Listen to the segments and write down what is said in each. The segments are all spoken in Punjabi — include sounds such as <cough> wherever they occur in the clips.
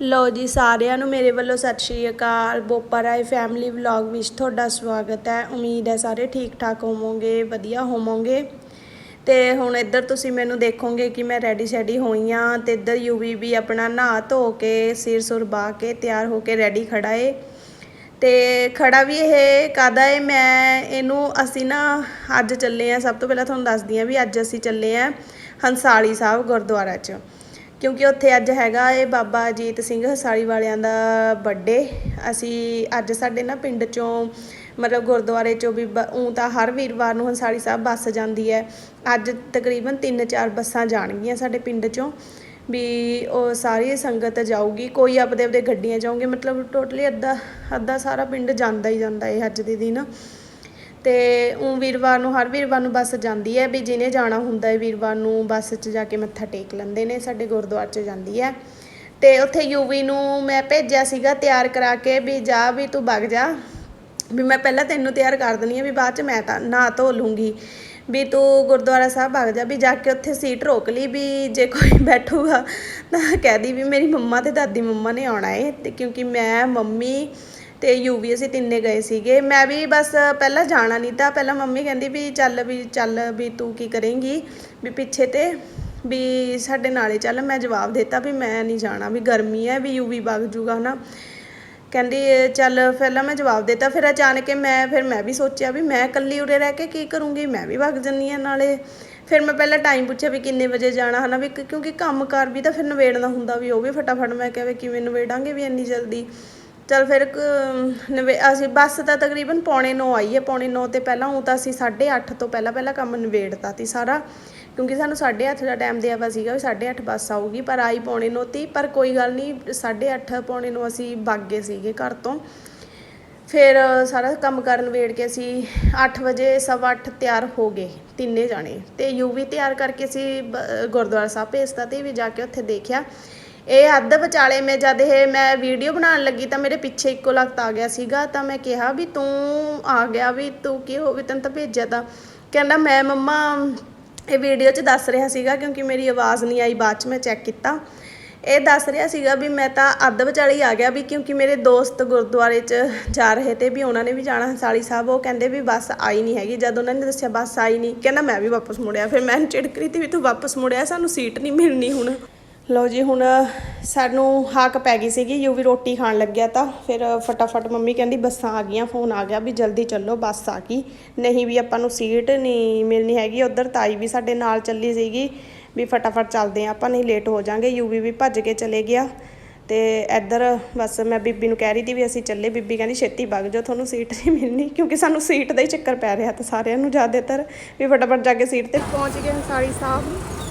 ਲੋ ਜੀ, ਸਾਰਿਆਂ ਨੂੰ ਮੇਰੇ ਵੱਲੋਂ ਸਤਿ ਸ਼੍ਰੀ ਅਕਾਲ। ਬੋਪਾ ਰਾਏ ਫੈਮਿਲੀ ਵਲੌਗ ਵਿੱਚ ਤੁਹਾਡਾ ਸਵਾਗਤ ਹੈ। ਉਮੀਦ ਹੈ ਸਾਰੇ ਠੀਕ ਠਾਕ ਹੋਵੋਗੇ, ਵਧੀਆ ਹੋਵੋਗੇ। ਤੇ ਹੁਣ ਇੱਧਰ ਤੁਸੀਂ ਮੈਨੂੰ ਦੇਖੋਗੇ ਕਿ ਮੈਂ ਰੈਡੀ ਸ਼ੈਡੀ ਹੋਈ ਆ ਤੇ ਇੱਧਰ ਯੂਵੀ ਵੀ ਆਪਣਾ ਨਹਾ ਧੋ ਕੇ, ਸਿਰ ਸੁਰ ਬਾ ਕੇ ਤਿਆਰ ਹੋ ਕੇ ਰੈਡੀ ਖੜਾ ਏ। ਤੇ ਖੜਾ ਵੀ ਇਹ ਕਾਦਾ ਏ? ਮੈਂ ਇਹਨੂੰ ਅਸੀਂ ਨਾ ਅੱਜ ਚੱਲੇ ਆ। ਸਭ ਤੋਂ ਪਹਿਲਾਂ ਤੁਹਾਨੂੰ ਦੱਸਦੀ ਆ ਵੀ ਅੱਜ ਅਸੀਂ ਚੱਲੇ ਆ ਹੰਸਾਲੀ ਸਾਹਿਬ ਗੁਰਦੁਆਰਾ 'ਚ। ਕਿਉਂਕਿ ਉੱਥੇ ਅੱਜ ਹੈਗਾ ਏ ਬਾਬਾ ਅਜੀਤ ਸਿੰਘ ਹਸਾਲੀ ਵਾਲਿਆਂ ਦਾ ਬਰਥਡੇ ਅਸੀਂ ਅੱਜ ਸਾਡੇ ਨਾ ਪਿੰਡ ਚੋਂ, ਮਤਲਬ ਗੁਰਦੁਆਰੇ ਚੋਂ ਵੀ ਉਂ ਤਾਂ ਹਰ ਵੀਰਵਾਰ ਨੂੰ ਹੰਸਾਲੀ ਸਾਹਿਬ ਬੱਸ ਜਾਂਦੀ ਹੈ। ਅੱਜ ਤਕਰੀਬਨ 3-4 ਬੱਸਾਂ ਜਾਣਗੀਆਂ ਸਾਡੇ ਪਿੰਡ ਚੋਂ ਵੀ ਉਹ ਸਾਰੀ ਸੰਗਤ ਜਾਊਗੀ। ਕੋਈ ਆਪਦੇ ਆਪਦੇ ਗੱਡੀਆਂ ਜਾਊਗੇ। ਮਤਲਬ ਟੋਟਲੀ ਅੱਧਾ ਅੱਧਾ ਸਾਰਾ ਪਿੰਡ ਜਾਂਦਾ ਹੀ ਜਾਂਦਾ ਹੈ ਅੱਜ ਦੇ ਦਿਨ। ਤੇ ਉਹ ਵੀਰਵਾਰ ਨੂੰ, ਹਰ ਵੀਰਵਾਰ ਨੂੰ ਬੱਸ ਜਾਂਦੀ ਹੈ ਵੀ ਜਿਹਨੇ ਜਾਣਾ ਹੁੰਦਾ ਹੈ ਵੀਰਵਾਰ ਨੂੰ ਬੱਸ 'ਚ ਜਾ ਕੇ ਮੱਥਾ ਟੇਕ ਲੈਂਦੇ ਨੇ, ਸਾਡੇ ਗੁਰਦੁਆਰੇ 'ਚ ਜਾਂਦੀ ਹੈ। ਤੇ ਉੱਥੇ ਯੂਵੀ ਨੂੰ ਮੈਂ ਭੇਜਿਆ ਸੀਗਾ ਤਿਆਰ ਕਰਾ ਕੇ ਵੀ ਜਾ, ਵੀ ਤੂੰ ਵਗ ਜਾ। ਵੀ ਮੈਂ ਪਹਿਲਾਂ ਤੈਨੂੰ ਤਿਆਰ ਕਰ ਦਿੰਦੀ ਆ ਵੀ ਬਾਅਦ 'ਚ ਮੈਂ ਤਾਂ ਨਾ ਧੋ ਲੂੰਗੀ। ਵੀ ਤੂੰ ਗੁਰਦੁਆਰਾ ਸਾਹਿਬ ਵਗ ਜਾ, ਵੀ ਜਾ ਕੇ ਉੱਥੇ ਸੀਟ ਰੋਕ ਲਈ ਵੀ ਜੇ ਕੋਈ <laughs> ਬੈਠੂਗਾ ਤਾਂ ਕਹਿ ਦੀ ਵੀ ਮੇਰੀ ਮੰਮਾ ਤੇ ਦਾਦੀ ਮੰਮਾ ਨੇ ਆਉਣਾ ਏ, ਤੇ ਕਿਉਂਕਿ ਮੈਂ, ਮੰਮੀ ਤੇ ਯੂਵੀ ਅਸੀਂ ਤਿੰਨੇ ਗਏ ਸੀਗੇ। ਮੈਂ ਵੀ ਬਸ ਪਹਿਲਾਂ ਜਾਣਾ ਨਹੀਂ ਤਾਂ ਪਹਿਲਾਂ ਮੰਮੀ ਕਹਿੰਦੀ ਵੀ ਚੱਲ ਵੀ ਚੱਲ ਵੀ ਤੂੰ ਕੀ ਕਰੇਂਗੀ? ਵੀ ਪਿੱਛੇ ਤੇ ਵੀ ਸਾਡੇ ਨਾਲੇ ਚੱਲ ਮੈਂ ਜਵਾਬ ਦਿੱਤਾ ਵੀ ਮੈਂ ਨਹੀਂ ਜਾਣਾ, ਵੀ ਗਰਮੀ ਹੈ, ਵੀ ਯੂਵੀ ਵਗ ਜੂਗਾ ਹਨਾ। ਕਹਿੰਦੀ ਚੱਲ ਪਹਿਲਾਂ ਮੈਂ ਜਵਾਬ ਦਿੱਤਾ, ਫਿਰ ਅਚਾਨਕ ਮੈਂ, ਫਿਰ ਮੈਂ ਵੀ ਸੋਚਿਆ ਵੀ ਮੈਂ ਇਕੱਲੀ ਉਰੇ ਰਹਿ ਕੇ ਕੀ ਕਰੂੰਗੀ, ਮੈਂ ਵੀ ਵਗ ਜੰਨੀ ਆ ਨਾਲੇ। ਫਿਰ ਮੈਂ ਪਹਿਲਾਂ ਟਾਈਮ ਪੁੱਛਿਆ ਵੀ ਕਿੰਨੇ ਵਜੇ ਜਾਣਾ ਹਨਾ, ਵੀ ਕਿਉਂਕਿ ਕੰਮ ਕਾਰ ਵੀ ਤਾਂ ਫਿਰ ਨਵੇੜਨਾ ਹੁੰਦਾ ਵੀ ਉਹ ਵੀ ਫਟਾਫਟ ਮੈਂ ਕਿਹਾ ਵੀ ਕਿਵੇਂ ਨਵੇੜਾਂਗੇ ਵੀ ਇੰਨੀ ਜਲਦੀ। ਚਲ ਫਿਰ ਕ- ਨਵੇ, ਅਸੀਂ ਬੱਸ ਤਾਂ ਤਕਰੀਬਨ ਪੌਣੇ 9 ਆਈ ਹੈ, ਪੌਣੇ 9 ਤੇ ਪਹਿਲਾਂ ਉਹ ਤਾਂ ਅਸੀਂ 8:30 ਤੋਂ ਪਹਿਲਾਂ ਪਹਿਲਾਂ ਕੰਮ ਨਿਬੇੜਤਾ ਸੀ ਸਾਰਾ, ਕਿਉਂਕਿ ਸਾਨੂੰ 8:30 ਦਾ ਟਾਈਮ ਦਿਆ ਵਾ ਸੀਗਾ ਵੀ 8:30 ਬੱਸ ਆਊਗੀ, ਪਰ ਆਈ ਪੌਣੇ 9 ਤੀ, ਪਰ ਕੋਈ ਗੱਲ ਨਹੀਂ 8:30 ਪੌਣੇ 9 ਅਸੀਂ ਵਗ ਗਏ ਸੀਗੇ ਘਰ ਤੋਂ। ਫਿਰ ਸਾਰਾ ਕੰਮ ਕਰਨ ਵੇੜ ਕੇ ਅਸੀਂ 8 ਵਜੇ ਸਵਾ ਅੱਠ ਤਿਆਰ ਹੋ ਗਏ, ਤਿੰਨੇ ਜਾਣੇ। ਤੇ ਯੂਵੀ ਤਿਆਰ ਕਰਕੇ ਅਸੀਂ ਬ- ਗੁਰਦੁਆਰਾ ਸਾਹਿਬ ਭੇਜਤਾ ਤੇ ਵੀ ਜਾ ਕੇ ਉੱਥੇ ਦੇਖਿਆ। ਇਹ ਅੱਧ ਵਿਚਾਲੇ ਮੈਂ ਜਦ ਇਹ ਮੈਂ ਵੀਡੀਓ ਬਣਾਉਣ ਲੱਗੀ ਤਾਂ ਮੇਰੇ ਪਿੱਛੇ ਇੱਕੋ ਲਖਤ ਆ ਗਿਆ ਸੀਗਾ, ਤਾਂ ਮੈਂ ਕਿਹਾ ਵੀ ਤੂੰ ਆ ਗਿਆ ਵੀ ਤੂੰ ਕੀ ਹੋ ਵੀ ਤੈਨੂੰ ਤਾਂ ਭੇਜਿਆ ਤਾਂ। ਕਹਿੰਦਾ ਮੈਂ ਮੰਮਾ ਇਹ ਵੀਡੀਓ 'ਚ ਦੱਸ ਰਿਹਾ ਸੀਗਾ ਕਿਉਂਕਿ ਮੇਰੀ ਆਵਾਜ਼ ਨਹੀਂ ਆਈ, ਬਾਅਦ 'ਚ ਮੈਂ ਚੈੱਕ ਕੀਤਾ। ਇਹ ਦੱਸ ਰਿਹਾ ਸੀਗਾ ਵੀ ਮੈਂ ਤਾਂ ਅੱਧ ਵਿਚਾਲੇ ਹੀ ਆ ਗਿਆ ਵੀ ਕਿਉਂਕਿ ਮੇਰੇ ਦੋਸਤ ਗੁਰਦੁਆਰੇ 'ਚ ਜਾ ਰਹੇ ਤੇ ਵੀ ਉਹਨਾਂ ਨੇ ਵੀ ਜਾਣਾ, ਹੰਸਾਲੀ ਸਾਹਿਬ। ਉਹ ਕਹਿੰਦੇ ਵੀ ਬੱਸ ਆਈ ਨਹੀਂ ਹੈਗੀ। ਜਦ ਉਹਨਾਂ ਨੇ ਦੱਸਿਆ ਬੱਸ ਆਈ ਨਹੀਂ, ਕਹਿੰਦਾ ਮੈਂ ਵੀ ਵਾਪਸ ਮੁੜਿਆ। ਫਿਰ ਮੈਂ ਚਿੜਕਰੀ ਰਹੀ ਵੀ ਤੂੰ ਵਾਪਸ ਮੁੜਿਆ, ਸਾਨੂੰ ਸੀਟ ਨਹੀਂ ਮਿਲਣੀ ਹੁਣ। ਲਓ ਜੀ, ਹੁਣ ਸਾਨੂੰ ਹਾਕ ਪੈ ਗਈ ਸੀਗੀ ਯੂਵੀ ਰੋਟੀ ਖਾਣ ਲੱਗਿਆ ਤਾਂ। ਫਿਰ ਫਟਾਫਟ ਮੰਮੀ ਕਹਿੰਦੀ, ਬੱਸਾਂ ਆ ਗਈਆਂ, ਫੋਨ ਆ ਗਿਆ ਵੀ ਜਲਦੀ ਚੱਲੋ, ਬੱਸ ਆ ਗਈ। ਨਹੀਂ ਵੀ ਆਪਾਂ ਨੂੰ ਸੀਟ ਨਹੀਂ ਮਿਲਣੀ ਹੈਗੀ, ਉਧਰ ਤਾਈ ਵੀ ਸਾਡੇ ਨਾਲ ਚੱਲੀ ਸੀਗੀ, ਵੀ ਫਟਾਫਟ ਚੱਲਦੇ ਆ ਆਪਾਂ ਨਹੀਂ ਲੇਟ ਹੋ ਜਾਾਂਗੇ, ਯੂ ਵੀ ਭੱਜ ਕੇ ਚਲੇ ਗਿਆ। ਤੇ ਇੱਧਰ ਬਸ ਮੈਂ ਬੀਬੀ ਨੂੰ ਕਹਿ ਰਹੀ ਸੀ ਵੀ ਅਸੀਂ ਚੱਲੇ, ਬੀਬੀ ਕਹਿੰਦੀ, ਛੇਤੀ ਵਗ ਜਾਓ, ਤੁਹਾਨੂੰ ਸੀਟ ਨਹੀਂ ਮਿਲਣੀ, ਕਿਉਂਕਿ ਸਾਨੂੰ ਸੀਟ ਦਾ ਹੀ ਚੱਕਰ ਪੈ ਰਿਹਾ ਤਾਂ ਸਾਰਿਆਂ ਨੂੰ ਜ਼ਿਆਦਾਤਰ, ਵੀ ਫਟਾਫਟ ਜਾ ਕੇ ਸੀਟ ਤੇ ਪਹੁੰਚ ਗਏ ਸਾਰੀ ਸਾਹਿਬ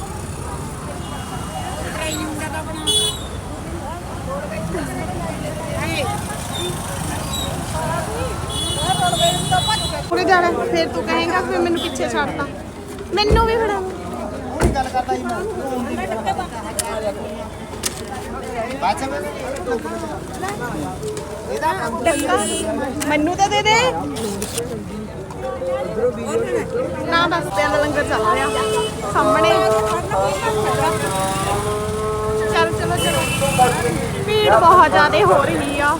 ਪੂਰੇ ਜਾਣਾ, ਫਿਰ ਤੂੰ ਕਹੇਂਗਾ, ਫਿਰ ਮੈਨੂੰ ਪਿੱਛੇ ਛੱਡਤਾ। ਮੈਨੂੰ ਵੀ ਫੜਾ। ਡੱਕਾ। ਮੈਨੂੰ ਤਾਂ ਦੇ ਦੇ। ਨਾ ਬਸ ਤੇ ਲੰਗਰ ਚੱਲ ਰਿਹਾ ਸਾਹਮਣੇ ਚੱਲ ਚਲੋ ਚਲੋ ਭੀੜ ਬਹੁਤ ਜ਼ਿਆਦਾ ਹੋ ਰਹੀ ਆ।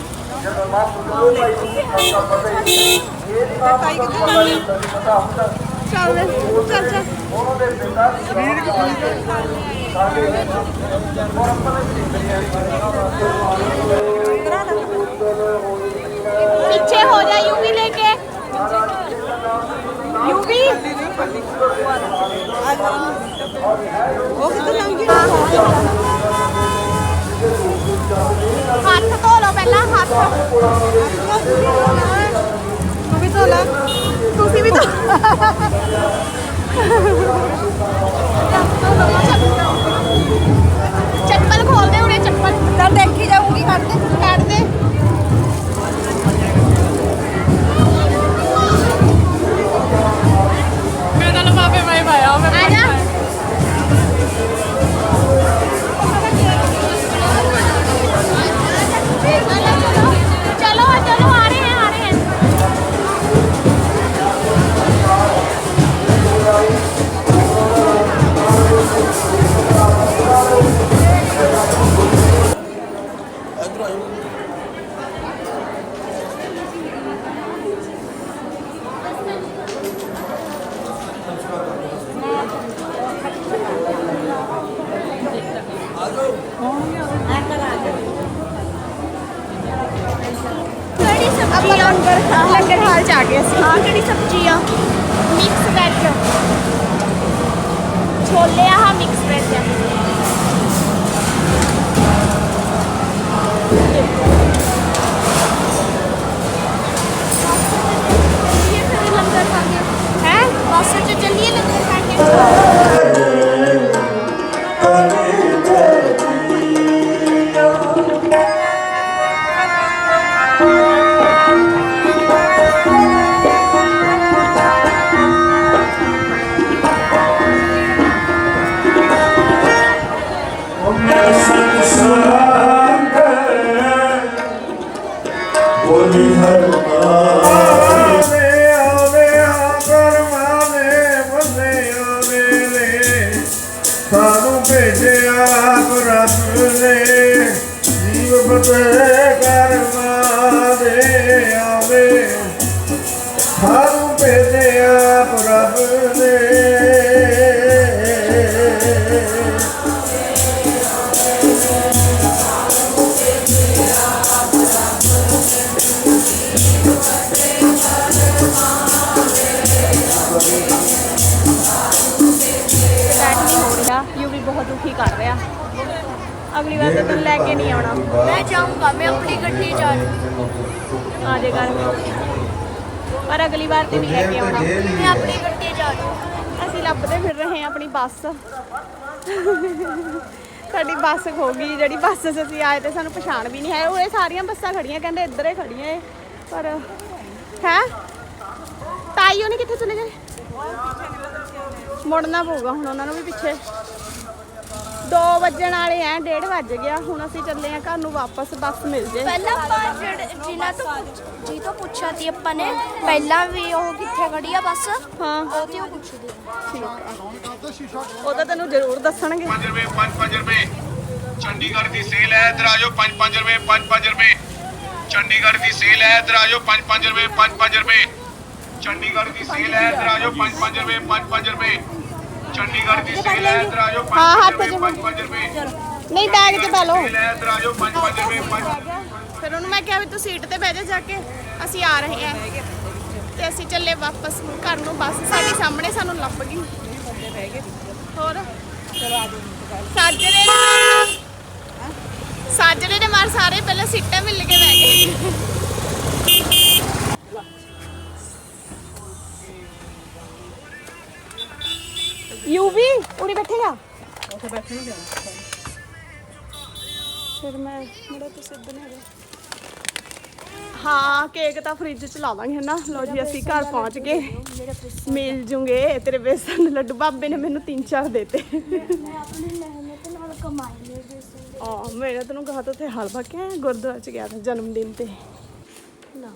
ਚੱਲ ਚੱਲ ਚੱਲ। ਪਿੱਛੇ ਹੋ ਜਾ ਯੂਵੀ ਲੈ ਕੇ। ਯੂਵੀ। ਉਹ ਕਿੱਥੇ ਲੰਘ ਗਿਆ ਹੱਥ ਧੋ ਲਓ ਪਹਿਲਾਂ ਹੱਥ ਤੂੰ ਵੀ ਧੋ ਲੈ ਤੁਸੀਂ ਵੀ ਧੋ ਚੱਪਲ ਖੋਲ ਦੇ ਉਰੇ ਚੱਪਲ ਤਾਂ ਦੇਖੀ ਜਾਊਂਗੀ ਕੱਢ ਦੇ ਕੱਢ ਦੇ ਚੱਲੀਏ ਫਿਰ ਲੰਗਰ ਖਾ ਵਾਰ ਤਾਂ ਤੈਨੂੰ ਲੈ ਕੇ ਨਹੀਂ ਆਉਣਾ। ਮੈਂ ਜਾਊਂਗਾ ਮੈਂ ਆਪਣੀ ਗੱਡੀ 'ਚ ਆ ਜੇ ਕਰ। ਪਰ ਅਗਲੀ ਵਾਰ ਤੇ ਨਹੀਂ ਲੈ ਕੇ ਆਉਣਾ। ਮੈਂ ਆਪਣੀ ਗੱਡੀ ਜਾਊਂਗਾ ਅਸੀਂ ਲੱਭਦੇ ਫਿਰ ਰਹੇ ਹਾਂ ਆਪਣੀ ਬੱਸ। ਸਾਡੀ ਬੱਸ ਖੋ ਗਈ ਜਿਹੜੀ ਬੱਸ ਅਸੀਂ ਆਏ ਤੇ ਸਾਨੂੰ ਪਛਾਣ ਵੀ ਨਹੀਂ ਹੈ। ਉਹ ਇਹ ਸਾਰੀਆਂ ਬੱਸਾਂ ਖੜੀਆਂ ਕਹਿੰਦੇ ਇੱਧਰ ਹੀ ਖੜੀਆਂ ਏ ਪਰ ਹੈ? ਤਾਈ ਉਹਨੇ ਕਿੱਥੇ ਚਲੇ ਗਏ? ਮੁੜਨਾ ਪਊਗਾ ਹੁਣ ਉਹਨਾਂ ਨੂੰ ਵੀ ਪਿੱਛੇ। 2 ਵੱਜਣ ਵਾਲੇ ਐ 1:30 ਵੱਜ ਗਿਆ। ਹੁਣ ਅਸੀਂ ਚੱਲੇ ਆ ਘਰ ਨੂੰ ਵਾਪਸ ਬੱਸ ਮਿਲ ਜੇ। ਪਹਿਲਾਂ ਆਪਾਂ ਜਿਹੜੇ ਜਿਨ੍ਹਾਂ ਤੋਂ ਪੁੱਛ- ਜੀ ਤੋਂ ਪੁੱਛਿਆ ਸੀ ਆਪਾਂ ਨੇ ਪਹਿਲਾਂ ਵੀ ਉਹ ਕਿੱਥੇ ਖੜੀ ਆ ਬੱਸ? ਹਾਂ। ਉਹ ਤੇ ਉਹ ਪੁੱਛਦੀ ਉਹ ਤਾਂ ਤੈਨੂੰ ਜ਼ਰੂਰ ਦੱਸਣਗੇ। 5 ਰੁਪਏ 5 ਰੁਪਏ। ਚੰਡੀਗੜ੍ਹ ਦੀ ਸੇਲ ਹੈ ਇਧਰ ਆਜੋ 5 5 ਰੁਪਏ 5 5 ਰੁਪਏ। ਚੰਡੀਗੜ੍ਹ ਦੀ ਸੇਲ ਹੈ ਇਧਰ ਆਜੋ 5 5 ਰੁਪਏ 5 5 ਰੁਪਏ। ਚੰਡੀਗੜ੍ਹ ਦੀ ਸੇਲ ਹੈ ਇਧਰ ਆਜੋ 5 5 ਰੁਪਏ 5 5 ਰੁਪਏ। ਚੰਡੀਗੜ੍ਹ ਦੀ ਸੇਲ ਹੈ ਇਧਰ ਆਜੋ 5 ਹਾਂ, 5 ਹੱਥ ਚ 5 5 ਰੁਪਏ ਨਹੀਂ ਬੈਗ 'ਚ ਪਾ ਲਓ। ਇਧਰ ਆਜੋ 5 5 ਰੁਪਏ 5 ਫਿਰ ਉਹਨੂੰ ਮੈਂ ਕਿਹਾ ਵੀ ਤੂੰ ਸੀਟ ਤੇ ਬਹਿ ਜਾ ਜਾ ਕੇ ਅਸੀਂ ਆ ਰਹੇ ਹਾਂ। ਤੇ ਅਸੀਂ ਚੱਲੇ ਵਾਪਸ ਘਰ ਨੂੰ ਬੱਸ ਸਾਡੇ ਸਾਹਮਣੇ ਸਾਨੂੰ ਲੱਭ ਗਈ। ਹੋਰ? ਸਾਜਰੇ ਨੇ ਸਾਜਰੇ ਨੇ ਮਾਰ ਸਾਰੇ ਪਹਿਲਾਂ ਸੀਟਾਂ ਮਿਲ ਕੇ ਬਹਿ ਗਏ। ਯੂ ਵੀ ਉਰੀ ਬੈਠੇਗਾ ਉੱਥੇ ਬੈਠਣਗੇ ਫਿਰ ਮੈਂ ਮੇਰਾ ਤਾਂ ਸਿੱਧ ਨਹੀਂ ਹਾਂ ਕੇਕ ਤਾਂ ਫ੍ਰਿਜ ਚ ਲਾ ਦਾਂਗੇ ਨਾ ਲਓ ਜੀ ਅਸੀਂ ਘਰ ਪਹੁੰਚ ਗਏ। ਮਿਲ ਜੂਗੇ ਤੇਰੇ ਬੇਸਨ ਦੇ ਲੱਡੂ। ਬਾਬੇ ਨੇ ਮੈਨੂੰ ਤਿੰਨ ਚਾਰ ਦੇਤੇ। ਮੈਂ ਆਪਣੀ ਮਿਹਨਤ ਨਾਲ ਕਮਾਈ ਨੇ ਜਿਸ ਆ ਕਹਾ ਤਾਂ ਹਲਵਾ ਗੁਰਦੁਆਰੇ ਚ ਗਿਆ ਤਾਂ ਜਨਮ ਦਿਨ ਤੇ। ਨਾ।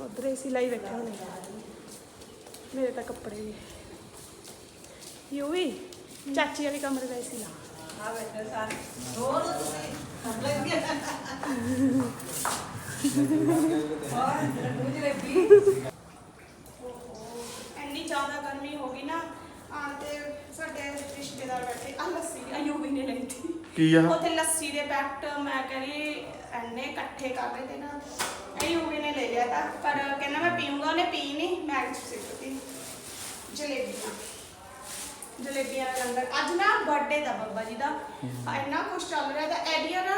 ਉਧਰ ਲਾਈ ਬੈਠੇ ਹੋਣੇ। ਮੇਰੇ ਤਾਂ ਕੱਪੜੇ ਵੀ ਯੂ ਵੀ ਚਾਚੀ ਵਾਲੇ ਕਮਰੇ ਦਾ ਏਸੀ ਲਾ ਇੰਨੀ ਜ਼ਿਆਦਾ ਗਰਮੀ ਹੋ ਗਈ ਨਾ ਆ ਤੇ ਸਾਡੇ ਰਿਸ਼ਤੇਦਾਰ ਬੈਠੇ ਆ ਲੱਸੀ ਅਯੂਬੀ ਨੇ ਲਈ ਸੀ। ਕੀ ਆ? ਉੱਥੇ ਲੱਸੀ ਦੇ ਪੈਕਟ ਮੈਂ ਕਹਿੰਦੀ ਐਨੇ ਇਕੱਠੇ ਕਰ ਰਹੇ ਤੇ ਨਾ ਅਯੂਬੀ ਨੇ ਲੈ ਲਿਆ ਤਾਂ ਪਰ ਕਹਿੰਦਾ ਮੈਂ ਪੀਊਂਗਾ ਉਹਨੇ ਪੀ ਨਹੀਂ ਮੈਂ ਸਿੱਟਤੀ ਜਲੇਬੀਆਂ ਜਲੇਬੀਆਂ ਦੇ ਅੰਦਰ। ਅੱਜ ਨਾ ਬਰਥਡੇ ਦਾ ਬੱਬਾ ਜੀ ਦਾ। ਇੰਨਾ ਕੁਝ ਚੱਲ ਰਿਹਾ ਤਾਂ ਐਡੀਆ ਨਾ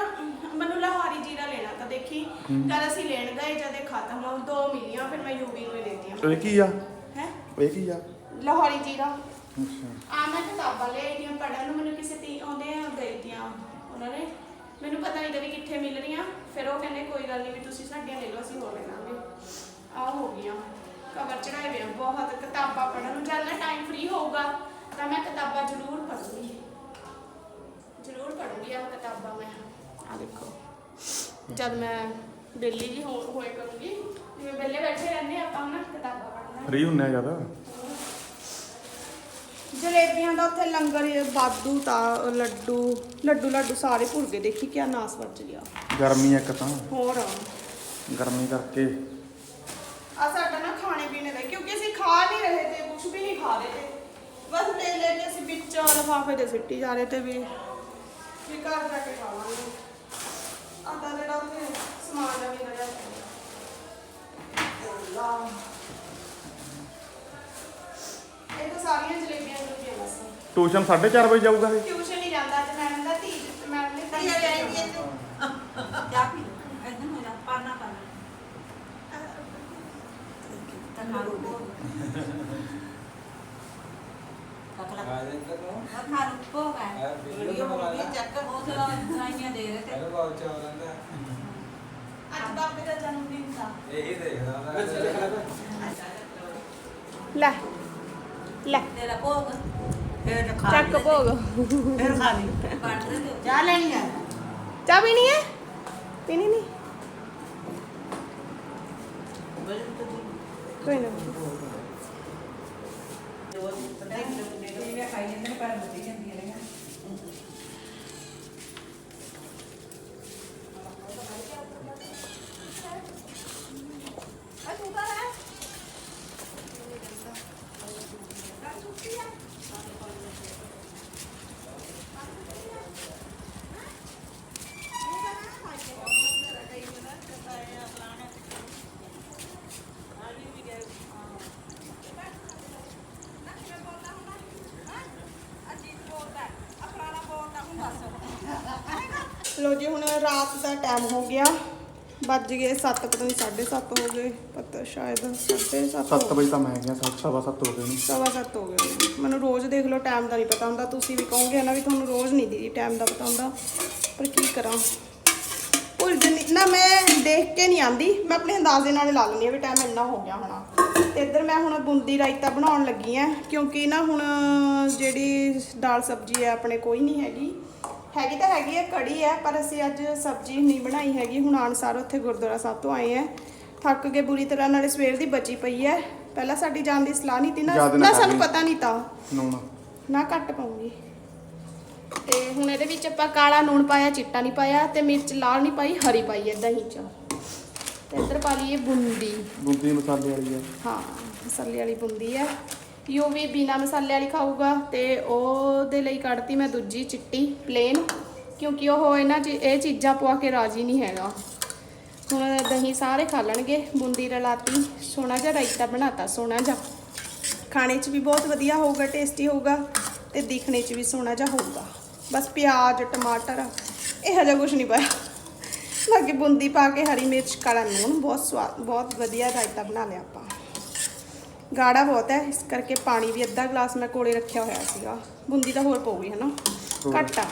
ਮੈਨੂੰ ਲਾਹੌਰੀ ਜੀਰਾ ਲੈਣਾ ਤਾਂ ਦੇਖੀ। ਜਦ ਅਸੀਂ ਲੈਣ ਗਏ ਜਦ ਇਹ ਖਤਮ ਹੋ ਦੋ ਮਿਲੀਆਂ ਫਿਰ ਮੈਂ ਯੂਵੀ ਨੂੰ ਦਿੱਤੀਆਂ ਇਹ ਕੀ ਆ? ਹੈ? ਇਹ ਕੀ ਆ? ਲਾਹੌਰੀ ਜੀਰਾ ਅੱਛਾ। ਆ ਮੈਂ ਕਿਤਾਬਾਂ ਲੈ ਆਈਆਂ ਪੜਨ ਨੂੰ ਮੈਨੂੰ ਕਿਸੇ ਤੀ ਆਉਂਦੇ ਆ ਦੇ ਦਿੱਤੀਆਂ ਉਹਨਾਂ ਨੇ। ਮੈਨੂੰ ਪਤਾ ਨਹੀਂ ਵੀ ਕਿੱਥੇ ਮਿਲ ਰਹੀਆਂ। ਫਿਰ ਉਹ ਕਹਿੰਦੇ ਕੋਈ ਗੱਲ ਨਹੀਂ ਵੀ ਤੁਸੀਂ ਸਾਡੀਆਂ ਲੈ ਲਓ ਅਸੀਂ ਹੋਰ ਲੈ ਲਾਂਗੇ ਆ ਹੋ ਗਈਆਂ। ਕਵਰ ਚੜਾਏ ਵੇ ਬਹੁਤ ਕਿਤਾਬਾਂ ਪੜਨ ਨੂੰ। ਜਦ ਨਾ ਟਾਈਮ ਫ੍ਰੀ ਹੋਊਗਾ ਤਾਂ ਮੈਂ ਕਿਤਾਬਾਂ ਜ਼ਰੂਰ ਪੜੂੰਗੀ ਜ਼ਰੂਰ ਪੜੂੰਗੀ ਆ ਕਿਤਾਬਾਂ ਮੈਂ। ਆ ਦੇਖੋ। ਜਦ ਮੈਂ ਬੇਲੀ ਜੀ ਹੋ ਹੋਏ ਕਰੂੰਗੀ ਜਿਵੇਂ ਵਿਹਲੇ ਬੈਠੇ ਰਹਿੰਦੇ ਆਪਾਂ ਨਾ ਕਿਤਾਬਾਂ ਪੜ੍ਹਨਾ। ਫਰੀ ਹੁੰਨੇ ਆ ਜ਼ਿਆਦਾ? ਜਲੇਬੀਆਂ ਦਾ ਉੱਥੇ ਲੰਗਰ ਬਾਦੂ ਤਾਂ ਲੱਡੂ ਲੱਡੂ ਲੱਡੂ ਸਾਰੇ ਭੁਰ ਗਏ। ਦੇਖੀ ਕਿਆ ਨਾਸ ਵੱਜ ਗਿਆ। ਗਰਮੀ ਇੱਕ ਤਾਂ। ਹੋਰ? ਗਰਮੀ ਕਰਕੇ। ਆ ਸਾਡਾ ਨਾ ਖਾਣੇ ਪੀਣੇ ਦਾ ਕਿਉਂਕਿ ਅਸੀਂ ਖਾ ਨਹੀਂ ਰਹੇ ਤੇ ਕੁਝ ਵੀ ਨਹੀਂ ਖਾ ਰਹੇ। ਤੇ ਬਸ ਲੈ ਲੈ ਕੇ ਅਸੀਂ ਵਿੱਚ ਲਫਾਫੇ ਦੇ ਸਿੱਟੀ ਜਾ ਰਹੇ ਤੇ ਵੀ ਵੀ ਘਰ ਜਾ ਕੇ ਖਾਵਾਂਗੇ। ਆਂਦਾ ਜਿਹੜਾ ਉੱਥੇ ਸਮਾਨ ਦਾ ਵੀ ਨਜ਼ਰ ਇਹ ਤਾਂ ਸਾਰੀਆਂ ਜਲੇਬੀਆਂ ਜਲੇਬੀਆਂ ਬਸ। ਟਿਊਸ਼ਨ 4:30 ਵਜੇ ਜਾਊਗਾ ਇਹ? ਟਿਊਸ਼ਨ ਨਹੀਂ ਜਾਂਦਾ ਅੱਜ ਮੈਡਮ ਦਾ ਧੀ ਮੈਡਮ ਨੇ ਤਾਂ ਜਾ ਪੀ ਇਹਨੂੰ ਮੇਰਾ ਪਾਣਾ ਪਾਣਾ ਤਾਂ ਨਾ ਲੋ ਪੋ ਗਾ ਵੀਡੀਓ ਵੀ ਚੱਕ ਉਹ ਚਲਾ ਸਾਈਆਂ ਦੇ ਰਹੇ ਤੇ ਅੱਜ ਬਾਬੇ ਦਾ ਜਨਮ ਦਿਨ था। ਇਹੀ ਦੇਖਦਾ ਲੈ ਲੈ ਤੇਰਾ ਭੋਗ ਫਿਰ ਖਾ ਚੱਕ ਭੋਗ ਫਿਰ ਖਾ ਲਈ ਕੱਟ ਦੇ ਤੇ ਜਾ ਲੈਣੀ ਆ ਚਾਹ ਪੀਣੀ ਹੈ ਪੀਣੀ ਨਹੀਂ ਕੋਈ ਨਾ ਖਾਈ ਜਾਂਦੇ ਪਰ ਮੁੱਦੀ ਜਾਂਦੀ ਜੀ ਹੁਣ ਰਾਤ ਦਾ ਟਾਈਮ ਹੋ ਗਿਆ। ਵੱਜ ਗਏ 7 ਪਤਾ ਨਹੀਂ 7:30 ਹੋ ਗਏ। ਪਤਾ ਸ਼ਾਇਦ 7:30 7 ਵਜੇ ਤਾਂ ਮੈਂ ਗਿਆ 7 ਸਵਾ 7 ਹੋ ਗਏ ਨੇ। ਸਵਾ ਸੱਤ ਹੋ ਗਏ ਮੈਨੂੰ ਰੋਜ਼ ਦੇਖ ਲਓ ਟਾਈਮ ਦਾ ਨਹੀਂ ਪਤਾ ਹੁੰਦਾ। ਤੁਸੀਂ ਵੀ ਕਹੋਗੇ ਨਾ ਵੀ ਤੁਹਾਨੂੰ ਰੋਜ਼ ਨਹੀਂ ਦੀ ਟਾਈਮ ਦਾ ਪਤਾ ਹੁੰਦਾ। ਪਰ ਕੀ ਕਰਾਂ? ਭੁੱਲ ਜੰਨੀ ਨਾ ਮੈਂ ਦੇਖ ਕੇ ਨਹੀਂ ਆਂਦੀ। ਮੈਂ ਆਪਣੇ ਅੰਦਾਜ਼ੇ ਨਾਲ ਲਾ ਲੈਂਦੀ ਆ ਵੀ ਟਾਈਮ ਇੰਨਾ ਹੋ ਗਿਆ ਹੋਣਾ। ਤੇ ਇੱਧਰ ਮੈਂ ਹੁਣ ਬੂੰਦੀ ਰਾਇਤਾ ਬਣਾਉਣ ਲੱਗੀ ਆ ਕਿਉਂਕਿ ਨਾ ਹੁਣ ਜਿਹੜੀ ਦਾਲ ਸਬਜ਼ੀ ਹੈ ਆਪਣੇ ਕੋਈ ਨਹੀਂ ਹੈਗੀ। ਹੈਗੀ ਤਾਂ ਹੈਗੀ ਹੈ ਕੜੀ ਹੈ ਪਰ ਅਸੀਂ ਅੱਜ ਸਬਜ਼ੀ ਨਹੀਂ ਬਣਾਈ ਹੈਗੀ। ਹੁਣ ਆਨਸਾਰ ਉੱਥੇ ਗੁਰਦੁਆਰਾ ਸਾਹਿਬ ਤੋਂ ਆਏ ਆ। ਥੱਕ ਕੇ ਬੁਰੀ ਤਰ੍ਹਾਂ ਨਾਲੇ ਸਵੇਰ ਦੀ ਬਚੀ ਪਈ ਹੈ ਪਹਿਲਾਂ ਸਾਡੀ ਜਾਣ ਦੀ ਸਲਾਹ ਨਹੀਂ ਤੀ ਨਾ। ਜ਼ਿਆਦਾ ਨਾ ਸਾਨੂੰ। ਪਤਾ ਨਹੀਂ ਤਾਂ। ਨੂਣ ਨਾ। ਘੱਟ ਪਾਉਂਗੀ। ਤੇ ਹੁਣ ਇਹਦੇ ਵਿੱਚ ਆਪਾਂ ਕਾਲਾ ਨੂਣ ਪਾਇਆ ਚਿੱਟਾ ਨਹੀਂ ਪਾਇਆ ਤੇ ਮਿਰਚ ਲਾਲ ਨਹੀਂ ਪਾਈ ਹਰੀ ਪਾਈ ਹੈ ਦਹੀਂ ਚ। ਤੇ ਇੱਧਰ ਪਾ ਲਈਏ ਬੂੰਦੀ। ਬੁੰਦੀ ਮਸਾਲੇ ਵਾਲੀ ਆ। ਹਾਂ ਮਸਾਲੇ ਵਾਲੀ ਬੂੰਦੀ ਹੈ ਯੂ ਵੀ ਬਿਨਾ ਮਸਾਲੇ ਵਾਲੀ ਖਾਊਗਾ ਤੇ ਉਹਦੇ ਲਈ ਕੱਢਤੀ ਮੈਂ ਦੂਜੀ ਚਿੱਟੀ ਪਲੇਨ ਕਿਉਂਕਿ ਉਹ ਇਹਨਾਂ ਚ, ਇਹ ਚੀਜ਼ਾਂ ਪਵਾ ਕੇ ਰਾਜੀ ਨਹੀਂ ਹੈਗਾ। ਹੁਣ ਦਹੀਂ ਸਾਰੇ ਖਾ ਲੈਣਗੇ, ਬੂੰਦੀ ਰਲਾਤੀ, ਸੋਹਣਾ ਜਿਹਾ ਰਾਇਤਾ ਬਣਾਤਾ, ਸੋਹਣਾ ਜਿਹਾ। ਖਾਣੇ 'ਚ ਵੀ ਬਹੁਤ ਵਧੀਆ ਹੋਊਗਾ ਟੇਸਟੀ ਹੋਊਗਾ ਤੇ ਦਿਖਣੇ 'ਚ ਵੀ ਸੋਹਣਾ ਜਿਹਾ ਹੋਊਗਾ। ਬਸ ਪਿਆਜ਼, ਟਮਾਟਰ, ਇਹੋ ਜਿਹਾ ਕੁਝ ਨਹੀਂ ਪਾਇਆ। ਲਾਗੇ ਬੂੰਦੀ ਪਾ ਕੇ ਹਰੀ ਮਿਰਚ, ਕਾਲਾ ਲੂਣ, ਬਹੁਤ ਸਵਾਦ, ਬਹੁਤ ਵਧੀਆ ਰਾਇਤਾ ਬਣਾ ਲਿਆ ਆਪਾਂ। ਗਾੜਾ ਬਹੁਤ ਹੈ ਇਸ ਕਰਕੇ ਪਾਣੀ ਵੀ ਅੱਧਾ ਗਲਾਸ ਮੈਂ ਕੋਲੇ ਰੱਖਿਆ ਹੋਇਆ ਸੀਗਾ। ਬੂੰਦੀ ਤਾਂ ਹੋਰ ਪਊਗੀ ਹਨਾ। ਘੱਟ ਆ।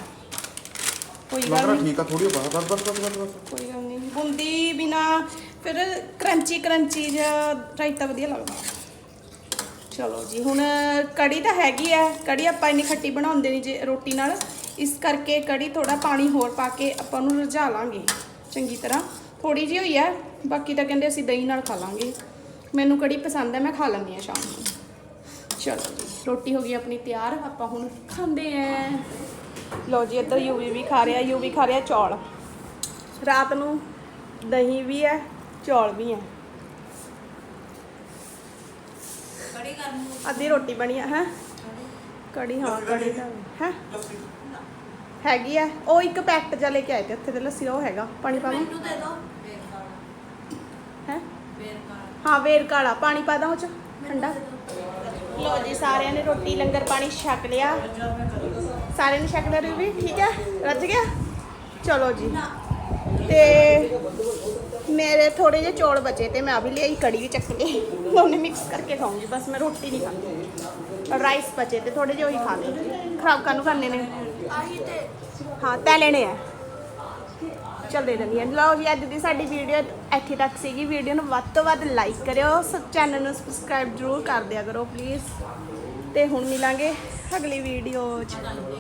ਕੋਈ ਗੱਲ ਨਹੀਂ ਠੀਕ ਆ ਥੋੜੀ ਬਸ ਬਸ ਬਸ ਬਸ ਬਸ ਕੋਈ ਗੱਲ ਨਹੀਂ ਬੂੰਦੀ ਬਿਨਾ ਫਿਰ ਕਰੰਚੀ ਕਰੰਚੀ ਜਿਹਾ ਰਾਇਤਾ ਵਧੀਆ ਲੱਗਦਾ। ਚਲੋ ਜੀ ਹੁਣ ਕੜੀ ਤਾਂ ਹੈਗੀ ਹੈ ਕੜੀ ਆਪਾਂ ਇੰਨੀ ਖੱਟੀ ਬਣਾਉਂਦੇ ਨਹੀਂ ਜੇ ਰੋਟੀ ਨਾਲ। ਇਸ ਕਰਕੇ ਕੜੀ ਥੋੜਾ ਪਾਣੀ ਹੋਰ ਪਾ ਕੇ ਆਪਾਂ ਉਹਨੂੰ ਰਝਾ ਲਾਂਗੇ। ਚੰਗੀ ਤਰ੍ਹਾਂ। ਥੋੜੀ ਜਿਹੀ ਹੋਈ ਹੈ ਬਾਕੀ ਤਾਂ ਕਹਿੰਦੇ ਅਸੀਂ ਦਹੀਂ ਨਾਲ ਖਾ ਲਾਂਗੇ। ਮੈਨੂੰ ਕੜੀ ਪਸੰਦ ਹੈ ਮੈਂ ਖਾ ਲੈਂਦੀ ਹਾਂ ਸ਼ਾਮ ਨੂੰ। ਚਲੋ ਜੀ। ਰੋਟੀ ਹੋ ਗਈ ਆਪਣੀ ਤਿਆਰ ਆਪਾਂ ਹੁਣ ਖਾਂਦੇ ਆਂ ਲਓ ਜੀ ਇੱਧਰ ਯੂਵੀ ਵੀ ਖਾ ਰਿਹਾ ਯੂਵੀ ਖਾ ਰਿਹਾ ਚੌਲ। ਰਾਤ ਨੂੰ ਦਹੀਂ ਵੀ ਹੈ ਚੌਲ ਵੀ ਹੈ। ਕੜੀ ਕਰ ਨੂੰ ਅੱਧੀ ਰੋਟੀ ਬਣੀ ਹੈ ਹੈ? ਕੜੀ ਹਾਂ ਕੜੀ ਦਾ ਹੈ? ਹੈਗੀ ਆ ਉਹ ਇੱਕ ਪੈਕਟ ਜਿਹਾ ਲੈ ਕੇ ਆਏ ਤੇ ਉੱਥੇ ਤੇ ਲੱਸੀ ਉਹ ਹੈਗਾ ਪਾਣੀ ਪਾਵਾਂ ਮੈਨੂੰ ਦੇ ਦੋ ਵੇਰ ਕਾਲਾ ਹੈ ਵੇਰ ਕਾਲਾ ਹਾਂ ਵੇਰ ਕਾਲਾ ਪਾਣੀ ਪਾ ਦਾਂ ਉਹ ਚ? ਠੰਡਾ। ਲੋ ਜੀ ਸਾਰਿਆਂ ਨੇ ਰੋਟੀ ਲੰਗਰ ਪਾਣੀ ਛਕ ਲਿਆ। ਸਾਰਿਆਂ ਨੇ ਛਕ ਲਿਆ ਵੀ ਠੀਕ ਹੈ? ਰੱਜ ਗਿਆ? ਚਲੋ ਜੀ। ਤੇ ਮੇਰੇ ਥੋੜੇ ਜਿਹੇ ਚੌਲ ਬਚੇ ਤੇ ਮੈਂ ਆ ਵੀ ਲਈ ਕੜੀ ਵੀ ਚੱਕ ਲਈ। ਦੋਨੇ ਮਿਕਸ ਕਰਕੇ ਖਾਉਂਗੀ ਬਸ ਮੈਂ ਰੋਟੀ ਨਹੀਂ ਖਾਂਦੀ। ਰਾਈਸ ਬਚੇ ਤੇ ਥੋੜੇ ਜਿਹੇ ਉਹੀ ਖਾ ਲਏ। ਖਰਾਬ ਕਾਨੂੰ ਕਰਨੇ ਨੇ? ਆਹੀ ਤੇ। ਹਾਂ ਤੈ ਲੈਣੇ ਆ। ਚੱਲ ਦੇ ਦਿੰਦੀ ਹਾਂ ਲਓ ਜੀ, ਅੱਜ ਦੀ ਸਾਡੀ ਵੀਡੀਓ ਇੱਥੇ ਤੱਕ ਸੀਗੀ। ਵੀਡੀਓ ਨੂੰ ਵੱਧ ਤੋਂ ਵੱਧ ਲਾਈਕ ਕਰਿਓ। ਸਬ ਚੈਨਲ ਨੂੰ ਸਬਸਕ੍ਰਾਈਬ ਜ਼ਰੂਰ ਕਰ ਦਿਆ ਕਰੋ ਪਲੀਜ਼ ਤੇ ਹੁਣ ਮਿਲਾਂਗੇ ਅਗਲੀ ਵੀਡੀਓ 'ਚ।